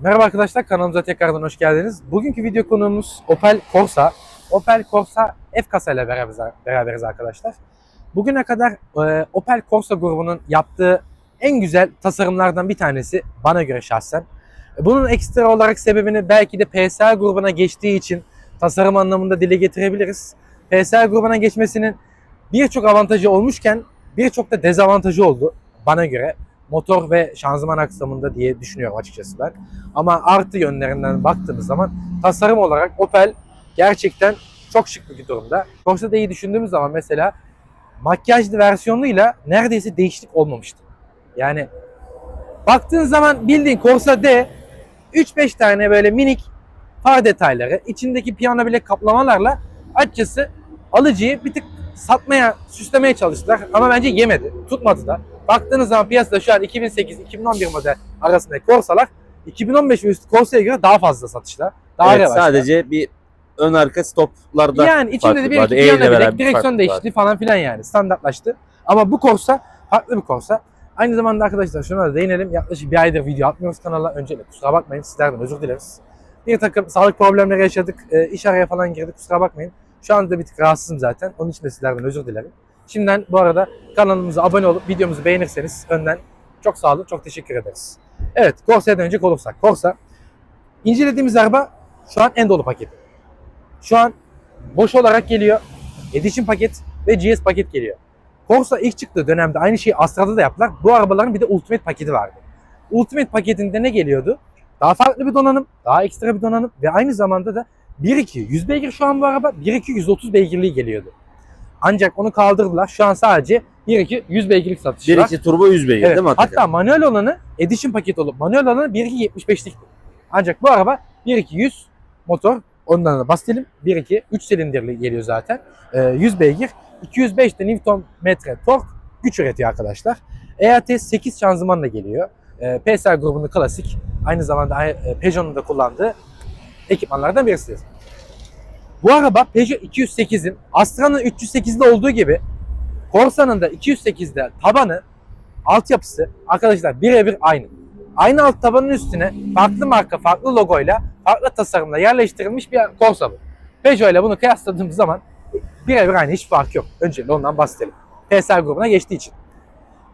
Merhaba arkadaşlar kanalımıza tekrardan hoş geldiniz. Bugünkü video konuğumuz Opel Corsa. Opel Corsa F kasa ile beraberiz, beraberiz arkadaşlar. Bugüne kadar e, Opel Corsa grubunun yaptığı en güzel tasarımlardan bir tanesi bana göre şahsen. E, Bunun ekstra olarak sebebini belki de PSA grubuna geçtiği için tasarım anlamında dile getirebiliriz. PSA grubuna geçmesinin birçok avantajı olmuşken birçok da dezavantajı oldu bana göre. Motor ve şanzıman aksamında diye düşünüyorum açıkçası ben. Ama artı yönlerinden baktığımız zaman tasarım olarak Opel gerçekten çok şık bir durumda. Corsa D'yi düşündüğümüz zaman mesela makyajlı versiyonuyla neredeyse değişiklik olmamıştı. Yani baktığın zaman bildiğin Corsa D 3-5 tane böyle minik far detayları, içindeki piyano bile kaplamalarla açıkçası alıcıyı bir tık satmaya, süslemeye çalıştılar. Ama bence yemedi, tutmadı da. Baktığınız zaman piyasada şu an 2008-2011 model arasındaki Corsa'lar 2015 ve üstü Corsa'ya göre daha fazla satışlar. Daha evet, revaçta. sadece bir ön arka stoplarda Yani içinde de bir iki E ile piyano beraber bilek, bir direksiyon değişikliği falan filan yani standartlaştı. Ama bu Corsa farklı bir Corsa. Aynı zamanda arkadaşlar şuna da değinelim. Yaklaşık bir aydır video atmıyoruz kanala. Öncelikle kusura bakmayın sizlerden özür dileriz. Bir takım sağlık problemleri yaşadık. E, iş araya falan girdik kusura bakmayın. Şu anda bir tık rahatsızım zaten. Onun için de sizlerden özür dilerim. Şimdiden bu arada kanalımıza abone olup videomuzu beğenirseniz önden çok sağ olun, çok teşekkür ederiz. Evet, Corsa'ya dönecek olursak. Corsa, incelediğimiz araba şu an en dolu paketi. Şu an boş olarak geliyor. Edition paket ve GS paket geliyor. Corsa ilk çıktığı dönemde aynı şeyi Astra'da da yaptılar. Bu arabaların bir de Ultimate paketi vardı. Ultimate paketinde ne geliyordu? Daha farklı bir donanım, daha ekstra bir donanım ve aynı zamanda da 1.2 100 beygir şu an bu araba, 1.2 130 beygirliği geliyordu. Ancak onu kaldırdılar. Şu an sadece 1.2 100 beygirlik satışı var. 1-2 turbo 100 beygir Evet. değil mi Atakan? Hatta manuel olanı Edition paket olup manuel olanı 1.2 75'likti. Ancak bu araba 1.2 100 motor. Ondan da bahsedelim. 1.2 3 silindirli geliyor zaten. Ee, 100 beygir. 205 de Nm tork güç üretiyor arkadaşlar. EAT 8 şanzımanla geliyor. Ee, PSR grubunun klasik. Aynı zamanda e, Peugeot'un da kullandığı ekipmanlardan birisidir. Bu araba Peugeot 208'in Astra'nın 308'de olduğu gibi Corsa'nın da 208'de tabanı altyapısı arkadaşlar birebir aynı. Aynı alt tabanın üstüne farklı marka, farklı logoyla, farklı tasarımla yerleştirilmiş bir Corsa bu. Peugeot ile bunu kıyasladığımız zaman birebir aynı, hiç fark yok. Öncelikle ondan bahsedelim. PSR grubuna geçtiği için.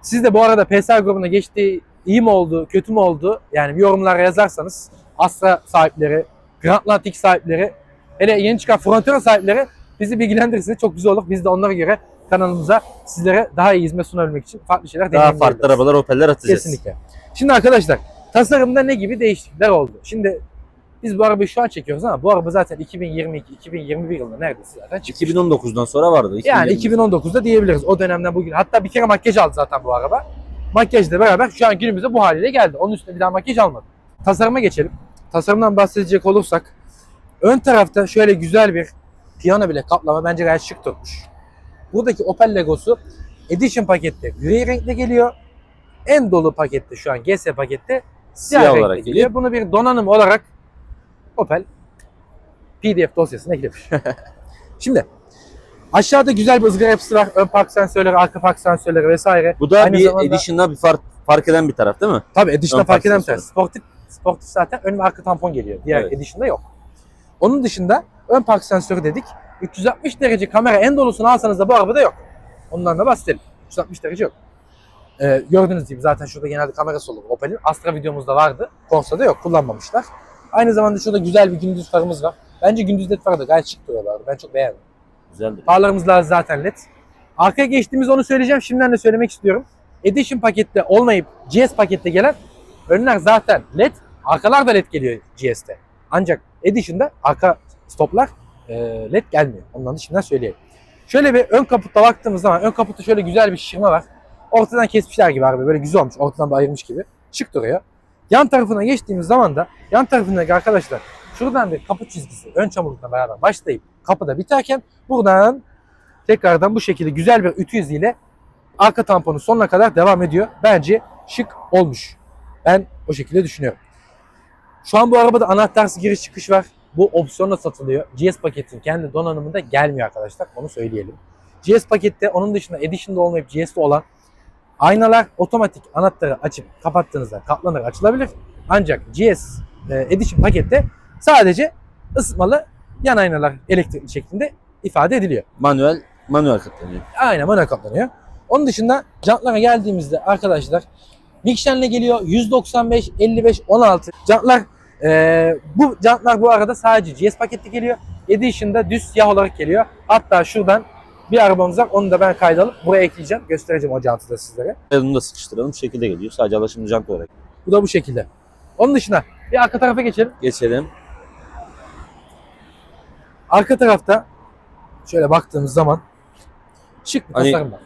Siz de bu arada PSR grubuna geçtiği iyi mi oldu, kötü mü oldu? Yani yorumlara yazarsanız Astra sahipleri, Grand Atlantic sahipleri, hele yeni çıkan Frontera sahipleri bizi bilgilendirirseniz çok güzel olur. Biz de onlara göre kanalımıza sizlere daha iyi hizmet sunabilmek için farklı şeyler Daha farklı arabalar Opel'ler atacağız. Kesinlikle. Şimdi arkadaşlar tasarımda ne gibi değişiklikler oldu? Şimdi biz bu arabayı şu an çekiyoruz ama bu araba zaten 2022-2021 yılında neredeyse zaten çıkmış. 2019'dan sonra vardı. Yani 2020'de. 2019'da diyebiliriz o dönemden bugün. Hatta bir kere makyaj aldı zaten bu araba. Makyajla beraber şu an günümüzde bu haliyle geldi. Onun üstüne bir daha makyaj almadı. Tasarıma geçelim. Tasarımdan bahsedecek olursak ön tarafta şöyle güzel bir piyano bile kaplama bence gayet şık tutmuş. Buradaki Opel Legosu Edition pakette gri renkte geliyor. En dolu pakette şu an GS pakette siyah, Siyah olarak geliyor. geliyor. Bunu bir donanım olarak Opel PDF dosyasına eklemiş. Şimdi aşağıda güzel bir ızgara yapısı var. Ön park sensörleri, arka park sensörleri vesaire. Bu da Aynı bir zamanda- Edition'da bir fark, fark eden bir taraf değil mi? Tabii Edition'da fark park eden bir tanesi. Sportif, sportif zaten ön ve arka tampon geliyor. Diğer Evet. Edition'da yok. Onun dışında ön park sensörü dedik. 360 derece kamera en dolusunu alsanız da bu arabada yok. Ondan da bahsedelim. 360 derece yok. Ee, gördüğünüz gibi zaten şurada genelde kamerası olur Opel'in. Astra videomuzda vardı. Corsa'da yok. Kullanmamışlar. Aynı zamanda şurada güzel bir gündüz farımız var. Bence gündüz led farı da gayet şık duruyorlardı. Ben çok beğendim. Güzeldir. Farlarımız da zaten led. Arkaya geçtiğimiz onu söyleyeceğim. Şimdiden de söylemek istiyorum. Edition pakette olmayıp GS pakette gelen önler zaten led. Arkalar da led geliyor GS'te. Ancak Edition'da arka stoplar e, led gelmiyor. Ondan da söyleyeyim. Şöyle bir ön kaputta baktığımız zaman ön kaputta şöyle güzel bir şişirme var. Ortadan kesmişler gibi abi. Böyle güzel olmuş. Ortadan da ayırmış gibi. Şık duruyor. Yan tarafına geçtiğimiz zaman da yan tarafındaki arkadaşlar şuradan bir kapı çizgisi ön çamurlukla beraber başlayıp kapıda biterken buradan tekrardan bu şekilde güzel bir ütü iziyle arka tamponu sonuna kadar devam ediyor. Bence şık olmuş. Ben o şekilde düşünüyorum. Şu an bu arabada anahtarsız giriş çıkış var. Bu opsiyonla satılıyor. GS paketin kendi donanımında gelmiyor arkadaşlar. Onu söyleyelim. GS pakette onun dışında Edition'da olmayıp GS'de olan aynalar otomatik anahtarı açıp kapattığınızda katlanır açılabilir. Ancak GS e, Edition pakette sadece ısıtmalı yan aynalar elektrikli şeklinde ifade ediliyor. Manuel, manuel katlanıyor. Aynen bana kaplanıyor. Onun dışında jantlara geldiğimizde arkadaşlar Michelin'le geliyor 195, 55, 16 jantlar eee, bu jantlar bu arada sadece GS paketli geliyor. Edition'da düz siyah olarak geliyor. Hatta şuradan bir arabamız var. Onu da ben kaydalıp buraya ekleyeceğim. Göstereceğim o jantı da sizlere. Bunu da sıkıştıralım. Bu şekilde geliyor. Sadece alaşımlı jant olarak. Bu da bu şekilde. Onun dışında bir arka tarafa geçelim. Geçelim. Arka tarafta şöyle baktığımız zaman şık bir Hani tasarım var.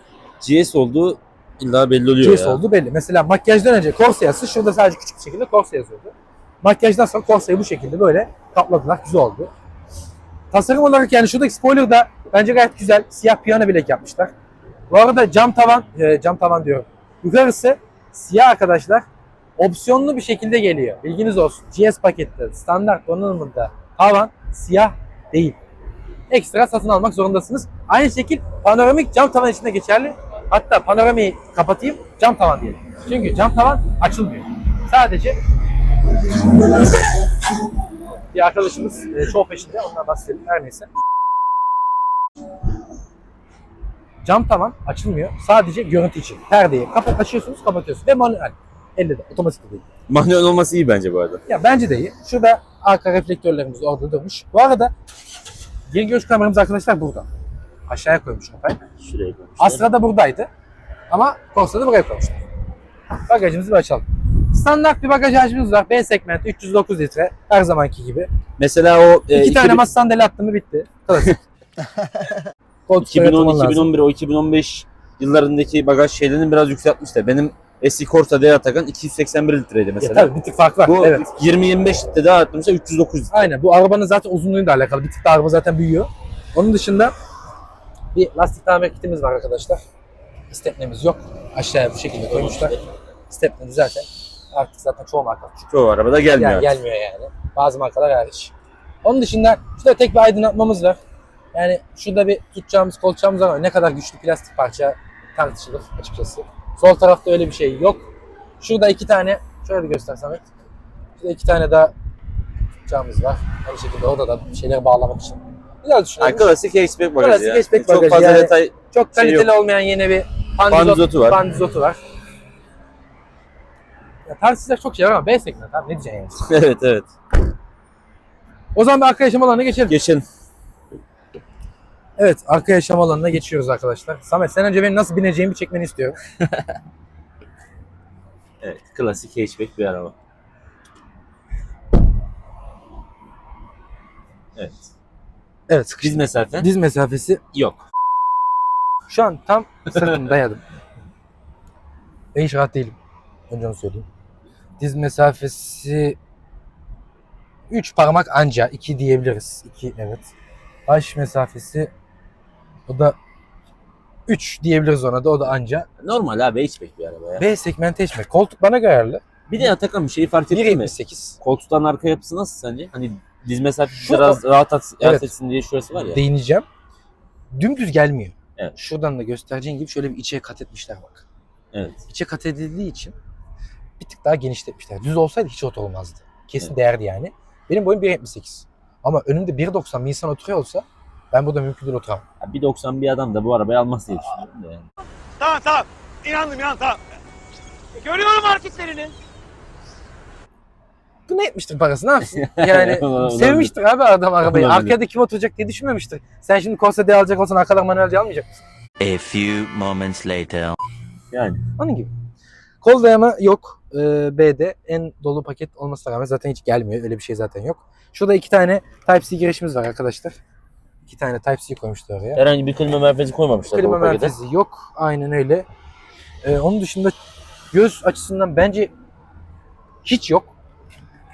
GS olduğu illa belli oluyor GS ya. oldu belli. Mesela makyajdan önce Corsa yazısı şurada sadece küçük bir şekilde Corsa yazıyordu. Makyajdan sonra Corsa'yı bu şekilde böyle kapladılar. Güzel oldu. Tasarım olarak yani şuradaki spoiler da bence gayet güzel. Siyah piyano bilek yapmışlar. Bu arada cam tavan, e, cam tavan diyorum. Yukarısı siyah arkadaşlar. Opsiyonlu bir şekilde geliyor. Bilginiz olsun. GS pakette standart donanımında tavan siyah değil. Ekstra satın almak zorundasınız. Aynı şekil panoramik cam tavan içinde geçerli. Hatta panoramiyi kapatayım, cam tavan diyelim. Çünkü cam tavan açılmıyor. Sadece bir arkadaşımız e, çoğu peşinde, ondan bahsedelim her neyse. Cam tavan açılmıyor. Sadece görüntü için. Perdeyi kapat, açıyorsunuz, kapatıyorsunuz. Ve manuel. Elle de, otomatik de değil. Manuel olması iyi bence bu arada. Ya bence de iyi. Şurada arka reflektörlerimiz orada durmuş. Bu arada geri görüş kameramız arkadaşlar burada. Aşağıya koymuş Opel. Şuraya koymuşlar. Astra da buradaydı. Ama Corsa'da buraya koymuşlar. Bagajımızı bir açalım. Standart bir bagaj hacmimiz var. B segment 309 litre. Her zamanki gibi. Mesela o e, İki tane 2000 masa sandalye attım mı bitti. Klasik. Koltuk 2010, yönetimi lazım. 2011, o 2015 yıllarındaki bagaj şeylerini biraz yükseltmişler. Benim eski Corsa D Atakan 281 litreydi Ya, mesela. tabii bir tık fark var. Bu evet. 20-25 litre daha arttırmışsa 309 litre. Aynen. Bu arabanın zaten uzunluğuyla alakalı. Bir tık da araba zaten büyüyor. Onun dışında bir lastik tamir kitimiz var arkadaşlar. Stepnemiz yok. Aşağıya bu şekilde koymuşlar. Stepnemiz zaten artık zaten çoğu marka Çoğu arabada gelmiyor. Yani gelmiyor yani. Bazı markalar hariç. Onun dışında şurada tek bir aydınlatmamız var. Yani şurada bir tutacağımız kolçağımız var ne kadar güçlü plastik parça tartışılır açıkçası. Sol tarafta öyle bir şey yok. Şurada iki tane, şöyle bir göster Samet. Şurada iki tane daha tutacağımız var. Aynı şekilde orada da bir şeyleri bağlamak için. Güzel Yani düşünülmüş. klasik hatchback bagajı Klasik ya. hatchback Çok bagajı fazla yani. detay. Çok şey kaliteli olmayan yeni bir Pandizotu pandizotu var. Pandizotu var. Ya tartışacak çok şey var ama B segment abi ne diyeceksin yani. evet evet. O zaman bir arka yaşam alanına geçelim. Geçelim. Evet, arka yaşam alanına geçiyoruz arkadaşlar. Samet sen önce benim nasıl bineceğimi çekmeni istiyorum. Evet. Klasik hatchback bir araba. Evet. Evet, Diz mesafe diz mesafesi yok. şu an tam sırtımı dayadım. Ben hiç rahat değilim. Önce onu söyleyeyim. Diz mesafesi 3 parmak anca 2 diyebiliriz. 2 evet. Baş mesafesi o da 3 diyebiliriz ona da o da anca. Normal abi hatchback bir araba ya. B segment eşme. Koltuk bana göre ayarlı. Bir de Atakan bir şeyi fark ettin mi? 1.78. Koltuktan arka yapısı nasıl sence? Hani diz mesafesi Şu- biraz rahat at, Evet. etsin diye şurası var ya. değineceğim. Dümdüz gelmiyor. Evet. Şuradan da göstereceğin gibi şöyle bir içe kat etmişler bak. Evet. İçe kat edildiği için bir tık daha genişletmişler. Düz olsaydı hiç ot olmazdı. Kesin Evet. değerdi yani. Benim boyum 1.78. Ama önümde 1.90 bir insan oturuyor olsa ben burada mümkün değil oturamam. Ya 1.90 bir adam da bu arabayı almaz diye düşünüyorum da yani. Tamam tamam. İnandım inandım tamam. Görüyorum hareketlerini. Bu ne etmiştir parası ne yapsın? Yani sevmiştir abi adam arabayı. Arkada kim oturacak diye düşünmemiştir. Sen şimdi Corsa D alacak olsan arkadan manuel D almayacak mısın? A few moments later. Yani. Onun gibi. Kol dayama yok. Ee, B'de en dolu paket olmasına rağmen zaten hiç gelmiyor. Öyle bir şey zaten yok. Şurada iki tane Type-C girişimiz var arkadaşlar. İki tane Type-C koymuşlar oraya. Herhangi bir klima merkezi koymamışlar Klima pakete. merkezi yok. Aynen öyle. Ee, onun dışında göz açısından bence hiç yok.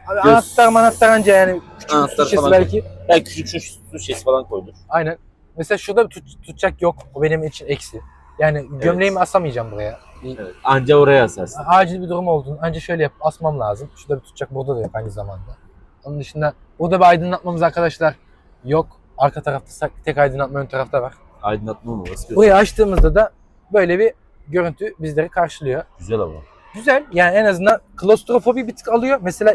Abi Göz- Anahtar manahtar anca yani küçük Anahtar şişesi falan belki. Belki küçük şu su şişesi falan koydur. Aynen. Mesela şurada bir tut, tutacak yok. O benim için eksi. Yani gömleğimi asamayacağım buraya. Evet. Anca oraya asarsın. acil bir durum olduğunu anca şöyle yap asmam lazım. Şurada bir tutacak burada da yok aynı zamanda. Onun dışında burada bir aydınlatmamız arkadaşlar yok. Arka tarafta sak- tek aydınlatma ön tarafta var. Aydınlatma mı? Nasıl Burayı açtığımızda da böyle bir görüntü bizleri karşılıyor. Güzel ama. Güzel yani en azından klostrofobi bir tık alıyor. Mesela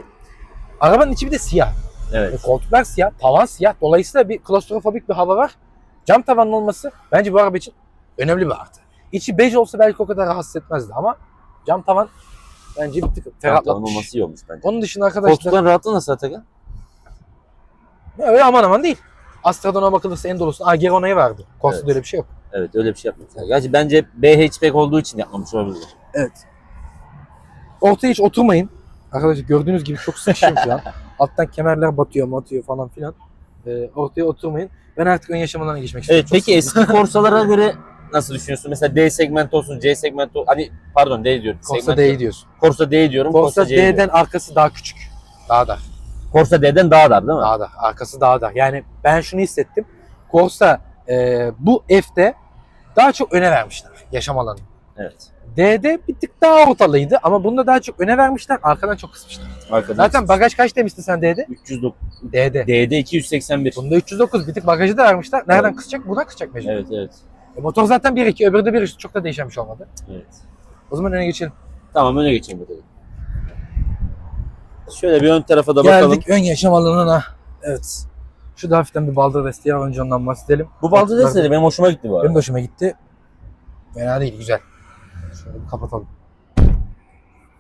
Arabanın içi bir de siyah. Evet. E, koltuklar siyah, tavan siyah. Dolayısıyla bir klostrofobik bir hava var. Cam tavanın olması bence bu araba için önemli bir artı. İçi bej olsa belki o kadar rahatsız etmezdi ama cam tavan bence bir tık ferahlatmış. olması iyi olmuş bence. Onun dışında arkadaşlar Koltukların rahatlığı nasıl Atakan? öyle aman aman değil. Astradon'a bakılırsa en dolusu. Aa Gerona'yı vardı. Corsa'da Evet. öyle bir şey yok. Evet öyle bir şey yapmışlar. Gerçi bence B hatchback olduğu için yapmamış olabilir. Ortaya hiç oturmayın. Arkadaşlar gördüğünüz gibi çok sıkışım şu an. Alttan kemerler batıyor, batıyor falan filan. Ee, ortaya oturmayın. Ben artık ön yaşamalarına geçmek istiyorum. Evet Çok peki sıkıldım. eski Corsa'lara göre nasıl düşünüyorsun? Mesela D segment olsun, C segment olsun. Hani pardon D diyorum. Corsa D diyorum. diyorsun. Corsa D diyorum. Corsa C diyorum. D'den arkası daha küçük. Daha dar. Corsa D'den daha dar değil mi? Daha dar. Arkası daha dar. Yani ben şunu hissettim. Corsa e, bu F'de daha çok öne vermişler yaşam alanını. Evet. D'de bir tık daha ortalıydı ama bunda daha çok öne vermişler. Arkadan çok kısmışlar. Arkadan Zaten bagaj kaç demiştin sen D'de? 309. D'de. D'de 281. Bunda 309 bir tık bagajı da vermişler. Nereden Evet. kısacak? Buna kısacak mecbur. Evet evet. E, motor zaten 1.2 öbürü de 1.3 çok da değişen bir şey olmadı. Evet. O zaman öne geçelim. Tamam öne geçelim bakalım. Şöyle bir ön tarafa da bakalım. Geldik ön yaşam alanına. Evet. Şu da hafiften bir baldır desteği var. Önce ondan bahsedelim. Bu baldı desene benim hoşuma gitti bu Benim arada. de hoşuma gitti. Fena değil, güzel. Kapatalım.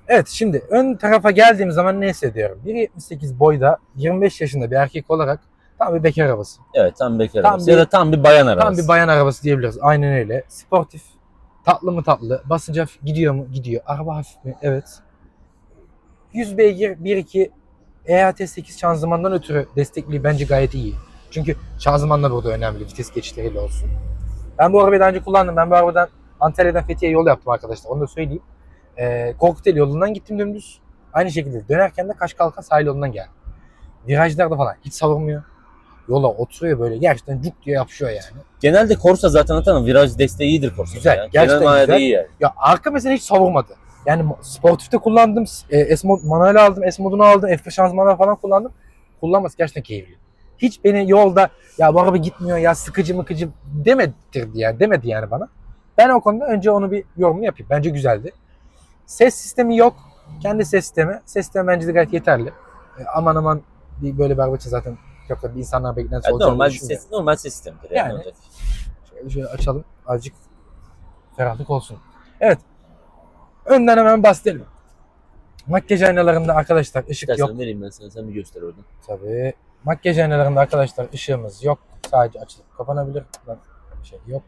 Evet şimdi ön tarafa geldiğim zaman ne hissediyorum? 1.78 boyda 25 yaşında bir erkek olarak tam bir bekar arabası. Evet tam bekar Tam arabası. bir- Ya da tam bir bayan arabası. Tam bir bayan arabası diyebiliriz. Aynen öyle. Sportif. Tatlı mı tatlı? Basınca hafif gidiyor mu? Gidiyor. Araba hafif mi? Evet. 100 beygir 1.2 EAT8 şanzımandan ötürü destekli bence gayet iyi. Çünkü şanzıman da burada önemli. Vites geçişleriyle olsun. Ben bu arabayı daha önce kullandım. Ben bu arabadan Antalya'dan Fethiye yol yaptım arkadaşlar. Onu da söyleyeyim. Ee, Korkutel yolundan gittim dümdüz. Aynı şekilde dönerken de Kaşkalka sahil yolundan geldim. Virajlarda falan hiç savurmuyor. Yola oturuyor böyle gerçekten cuk diye yapışıyor yani. Genelde Corsa zaten atanın viraj desteği iyidir Corsa. Güzel, Ya. gerçekten Genel güzel. iyi yani. Ya arka mesela hiç savurmadı. Yani sportifte kullandım. E, S mod manuel aldım. S modunu aldım. F şanzımanlar falan kullandım. Kullanması gerçekten keyifli. Hiç beni yolda ya bu araba gitmiyor ya sıkıcı mıkıcı demedirdi yani. Demedi yani bana. Ben o konuda önce onu bir yorumunu yapayım. Bence güzeldi. Ses sistemi yok. Kendi ses sistemi. Ses sistemi bence de gayet yeterli. E, aman aman bir böyle bir araba için zaten çok da bir insanlar beklentisi Yani olacağını normal düşünmüyorum. ses normal ses sistemidir. Yani. Yani. Şöyle, şöyle açalım. Azıcık ferahlık olsun. Evet. Önden hemen bahsedelim. Makyaj aynalarında arkadaşlar ışık İstersen yok. vereyim ben sana. Sen bir göster oradan. Tabii. Makyaj aynalarında arkadaşlar ışığımız yok. Sadece açılıp kapanabilir. Bir şey yok.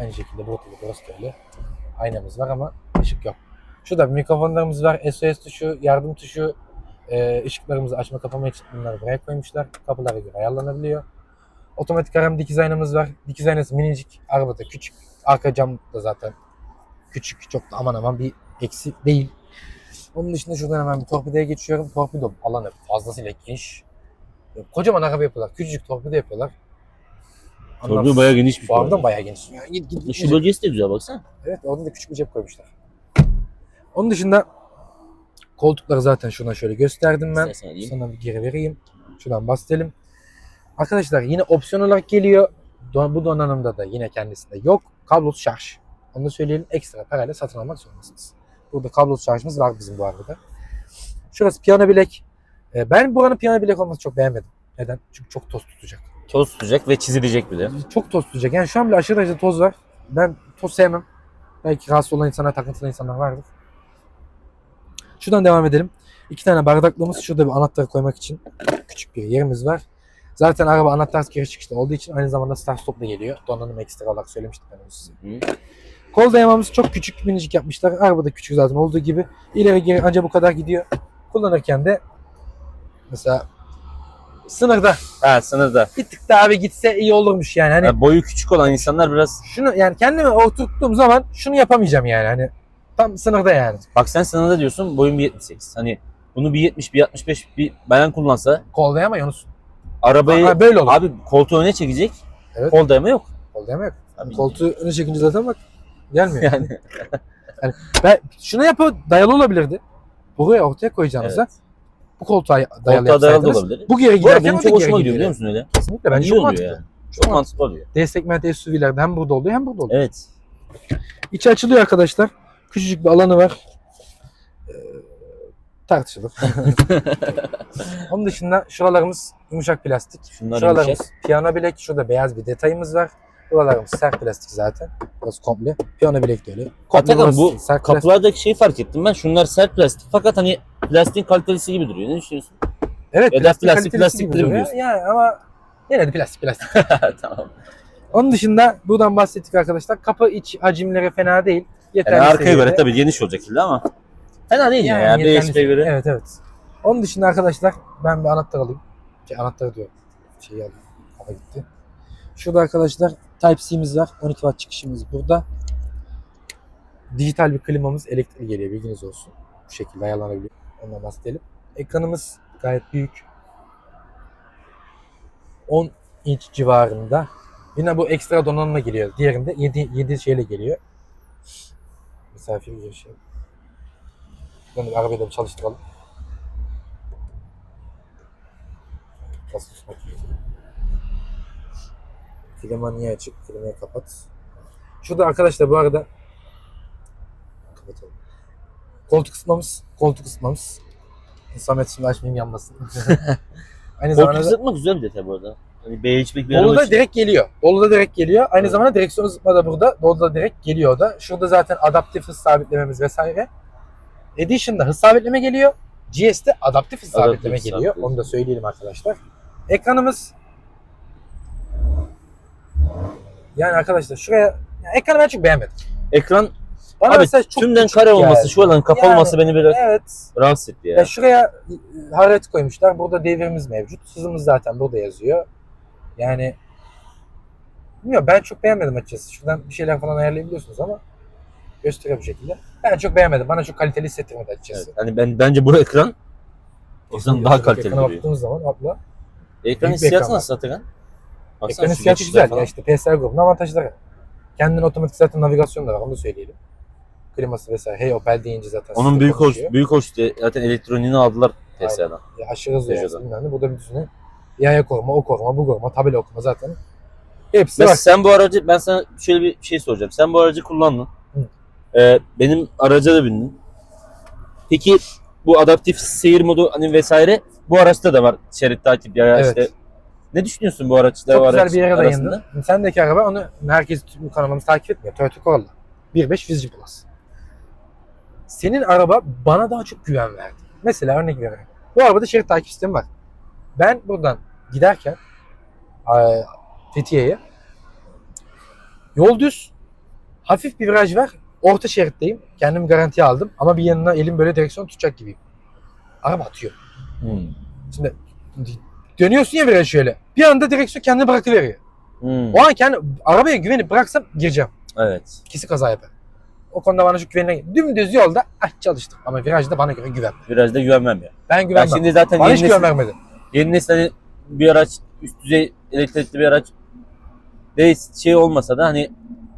Aynı şekilde burada da burası da öyle. Aynamız var ama ışık yok. Şurada mikrofonlarımız var. SOS tuşu, yardım tuşu, e, ışıklarımızı açma kapama için bunları buraya koymuşlar. Kapılara göre ayarlanabiliyor. Otomatik arama dikiz aynamız var. Dikiz aynası minicik. Arabada küçük. Arka cam da zaten küçük. Çok da aman aman bir eksi değil. Onun dışında şuradan hemen bir torpidoya geçiyorum. Torpido alanı fazlasıyla geniş. Kocaman araba yapıyorlar. Küçücük torpido yapıyorlar. Torpido bayağı geniş bir Bu torpido. bayağı geniş. Ya git, git, Şu bölgesi de güzel baksana. Evet orada da küçük bir cep koymuşlar. Onun dışında koltukları zaten şuna şöyle gösterdim ben. İstersen alayım. Sana bir geri vereyim. Şuradan bahsedelim. Arkadaşlar yine opsiyon olarak geliyor. Don- Bu donanımda da yine kendisinde yok. Kablosuz şarj. Onu da söyleyelim. Ekstra parayla satın almak zorundasınız. Burada kablosuz şarjımız var bizim bu arabada. Şurası piyano bilek. Ee, Ben buranın piyano bilek olması çok beğenmedim. Neden? Çünkü çok toz tutacak. Toz tutacak ve çizilecek bir de. Çok toz tutacak. Yani şu an bile aşırı derecede toz var. Ben toz sevmem. Belki rahatsız olan insanlar, takıntılı insanlar vardır. Şuradan devam edelim. İki tane bardaklığımız şurada bir anahtarı koymak için küçük bir yerimiz var. Zaten araba anahtar giriş çıkışta olduğu için aynı zamanda start stop da geliyor. Donanım ekstra olarak söylemiştim ben onu size. Hı. Kol dayamamız çok küçük minicik yapmışlar. Arabada küçük zaten olduğu gibi. İleri geri ancak bu kadar gidiyor. Kullanırken de mesela sınırda Ha sınırda. bir tık daha bir gitse iyi olurmuş yani. Hani Yani boyu küçük olan insanlar biraz... şunu yani kendime oturttuğum zaman şunu yapamayacağım yani hani tam sınırda yani. Bak sen sınırda diyorsun boyun bir 78. Hani bunu bir 70, bir 65 bir bayan kullansa Kol dayama Yunus. arabayı... Ha, böyle olur. Abi koltuğu öne çekecek. Evet. Kol dayama yok. Kol dayama yok. Abi, Koltuğu öne çekince zaten bak gelmiyor. Yani ben şunu yapıp dayalı olabilirdi. Buraya ortaya koyacağınıza evet. Bu koltuğa dayalı Koltuğa dayalı da olabilir. Bu geri giderken benim o da çok geri gidiyor biliyor musun öyle? Kesinlikle bence İyi çok mantıklı. yani. Çok mantıklı oluyor. D segment SUV'lerde hem burada oluyor hem burada oluyor. Evet. İçi açılıyor arkadaşlar. Küçücük bir alanı var. Ee, tartışılır. Onun dışında şuralarımız yumuşak plastik. Şunlar Şuralarımız yumuşak. piyano bilek. Şurada beyaz bir detayımız var. Buralarımız sert plastik zaten. Burası komple. Piyano bilek de öyle. Komple Atakan bu sert plastik. kapılardaki şeyi fark ettim ben. Şunlar sert plastik fakat hani plastiğin kalitesi gibi duruyor. Ne düşünüyorsun? Evet Ya plastik, plastik, plastik gibi duruyor. Yani ama yine de plastik plastik. tamam. Onun dışında buradan bahsettik arkadaşlar. Kapı iç hacimleri fena değil. Yeterli Yani arkaya seviyede. göre tabii geniş olacak illa ama fena değil ya. Yani ya. yeterli göre. Evet evet. Onun dışında arkadaşlar ben bir anahtar alayım. Şey, anahtar diyorum. Şeyi alayım. Kafa gitti. Şurada arkadaşlar Type-C'miz var. 12 watt çıkışımız burada. Dijital bir klimamız elektrikli geliyor bilginiz olsun. Bu şekilde ayarlanabiliyor. Ondan bahsedelim. Ekranımız gayet büyük. 10 inç civarında. Yine bu ekstra donanımla geliyor. Diğerinde 7, 7 şeyle geliyor. Misafir girişi. Ben de arabayı da bir çalıştıralım. Nasıl tutmak. Klima niye açık? Klimayı kapat. Şurada arkadaşlar bu arada kapatalım. Koltuk ısıtmamız, koltuk ısıtmamız. Samet şimdi açmayayım yanmasın. Aynı Koltuk zamanda ısıtma güzel bir detay bu arada. Hani BHP'lik bir araba Dolu'da için. direkt geliyor. Dolu'da direkt geliyor. Aynı Evet. zamanda direksiyon ısıtma da burada. Dolu'da direkt geliyor o da. Şurada zaten adaptif hız sabitlememiz vesaire. Edition'da hız sabitleme geliyor. GS'de adaptif hız Adaptif sabitleme hız geliyor. sabitleme. Onu da söyleyelim arkadaşlar. Ekranımız yani arkadaşlar şuraya ya ekranı ben çok beğenmedim. Ekran Bana abi mesela çok tümden kare olması, geldi. şu alanın kapalı Yani, olması beni biraz Evet. rahatsız etti ya. Ya şuraya e, hararet koymuşlar. Burada devrimiz mevcut. Hızımız zaten burada yazıyor. Yani bilmiyorum ben çok beğenmedim açıkçası. Şuradan bir şeyler falan ayarlayabiliyorsunuz ama gösteriyor bu şekilde. Ben çok beğenmedim. Bana çok kaliteli hissettirmedi açıkçası. Evet, hani ben bence bu ekran o zaman daha kaliteli ekrana duruyor. baktığımız zaman abla. Ekran büyük bir hissiyatı nasıl Atakan? Baksana Ekran şu hissiyatı geçişler güzel. falan. Ya işte PSR grubunun avantajları. Kendin otomatik zaten navigasyon da var. Onu da söyleyelim. Kliması vesaire. Hey Opel deyince zaten. Onun büyük hoş, konuşuyor. büyük hoş diye zaten elektroniğini aldılar PSA'dan. Ya aşırı hızlı yani. Bilmem ne. Burada bir düzene yaya koruma, o koruma, bu koruma, tabela okuma zaten. Hepsi Mesela var. sen bu aracı, ben sana şöyle bir şey soracağım. Sen bu aracı kullandın. Hı. Ee, benim araca da bindin. Peki bu adaptif seyir modu hani vesaire bu araçta da var. Şerit takip ya Evet. işte. Ne düşünüyorsun bu araçla Çok güzel bir yere dayandın. Sendeki araba onu herkes bu kanalımızı takip etmiyor. Toyota Corolla. 1.5 Vision Plus. Senin araba bana daha çok güven verdi. Mesela örnek veriyorum. Bu arabada şerit takip sistemi var. Ben buradan giderken eee, Fethiye'ye yol düz hafif bir viraj var. Orta şeritteyim. Kendimi garantiye aldım. Ama bir yanına elim böyle direksiyon tutacak gibiyim. Araba atıyor. Hmm. Şimdi dönüyorsun ya viraj şöyle. Bir anda direksiyon kendini bırakıveriyor. Hmm. O an kendi arabaya güvenip bıraksam gireceğim. Evet. Kesin kaza yapar. O konuda bana şu güvenine dümdüz yolda ah çalıştım. Ama virajda bana göre güven. Biraz da güvenmem ya. Ben Ben güvenmem. şimdi zaten bana yeni hiç güven vermedi. yeni nesil hani bir araç üst düzey elektrikli bir araç değil şey olmasa da hani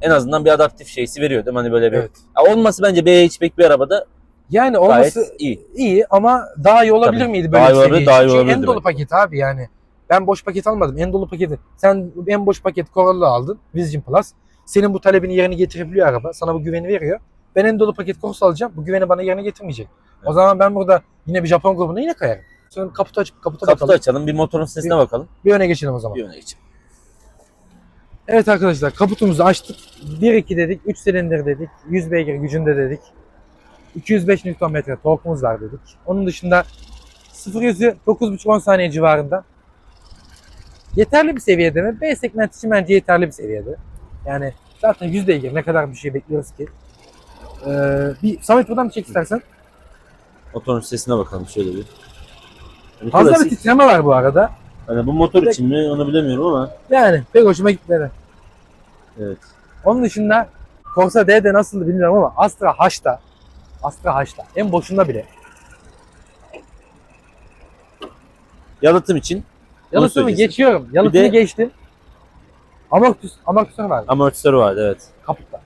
en azından bir adaptif şeysi veriyor değil mi? Hani böyle bir. Evet. Ya olması bence B hatchback bir arabada Yani gayet olması iyi. iyi ama daha iyi olabilir Tabii. miydi böyle Daha bir olabilir, seviye daha iyi Çünkü olabilirdi en dolu paket abi yani. Ben boş paket almadım. En dolu paketi. Sen en boş paket Corolla aldın. Vision Plus. Senin bu talebini yerine getirebiliyor araba. Sana bu güveni veriyor. Ben en dolu paket Corsa alacağım. Bu güveni bana yerine getirmeyecek. O Evet. zaman ben burada yine bir Japon grubuna yine kayarım. Sonra kaputu açıp kaputa Kaputu bakalım. açalım bir motorun sesine Bir- bakalım. Bir öne geçelim o zaman. Bir öne geçelim. Evet arkadaşlar kaputumuzu açtık. 1.2 dedik, 3 silindir dedik, 100 beygir gücünde dedik. 205 Nm torkumuz var dedik. Onun dışında 0 yüzü 9.5-10 saniye civarında. Yeterli bir seviyede mi? B segment için bence yeterli bir seviyede. Yani zaten 100 beygir ne kadar bir şey bekliyoruz ki. Ee, bir Samet buradan bir çek istersen. Motorun sesine bakalım şöyle bir. Hani Fazla klasik. bir titreme var bu arada. Hani bu motor için mi onu bilemiyorum ama. Yani pek hoşuma gitmedi. Evet. Onun dışında Corsa D'de nasıldı bilmiyorum ama Astra H'ta Astra H'ta en boşunda bile Yalıtım için Yalıtımı geçiyorum. Yalıtımı de- geçtim. Amortüs, amortüsör var amortisörü vardı evet. kaputta.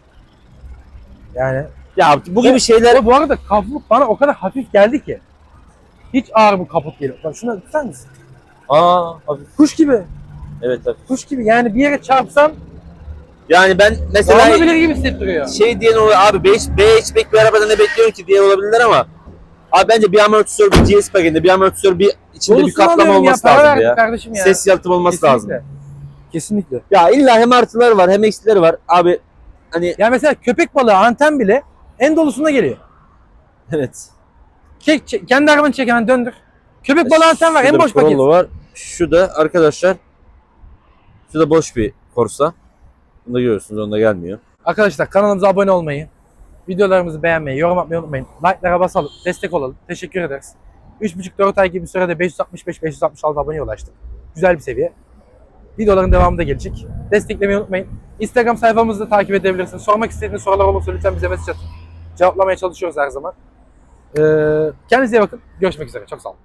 Yani Ya bu gibi Ve- şeyler ve bu arada kaput bana o kadar hafif geldi ki. Hiç ağır bu kaput geliyor. Bak şuna tutar mısın? aa hafif. Kuş gibi. Evet hafif. Kuş gibi. Yani bir yere çarpsam Yani ben mesela dağılabilir gibi hissettiriyor. şey diyen oluyor abi B, B hatchback bir arabada ne bekliyorsun ki diye olabilirler ama Abi bence bir amortisör bir GS paketinde bir amortisör bir içinde bir Dolusunu kaplama alıyorum olması para lazım verdik ya. kardeşim ya. Ses yalıtım olması Kesinlikle. lazım. Kesinlikle. Ya illa hem artıları var hem eksileri var. Abi hani Ya mesela köpek balığı anten bile en dolusunda geliyor. evet. Çek, çek- kendi arabanı çek hemen döndür. Köpek balığı anten var en Şurada boş bir paket. Corolla var. Şu da arkadaşlar şu da boş bir Corsa. Bunu da görüyorsunuz onda gelmiyor. Arkadaşlar kanalımıza abone olmayı, videolarımızı beğenmeyi, yorum atmayı unutmayın. Like'lara basalım, destek olalım. Teşekkür ederiz. 3,5-4 ay gibi bir sürede 565-566 aboneye ulaştık. Güzel bir seviye. Videoların devamı da gelecek. Desteklemeyi unutmayın. Instagram sayfamızı da takip edebilirsiniz. Sormak istediğiniz sorular olursa lütfen bize mesaj atın. Cevaplamaya çalışıyoruz her zaman. Ee, kendinize iyi bakın. Görüşmek üzere. Çok sağ olun.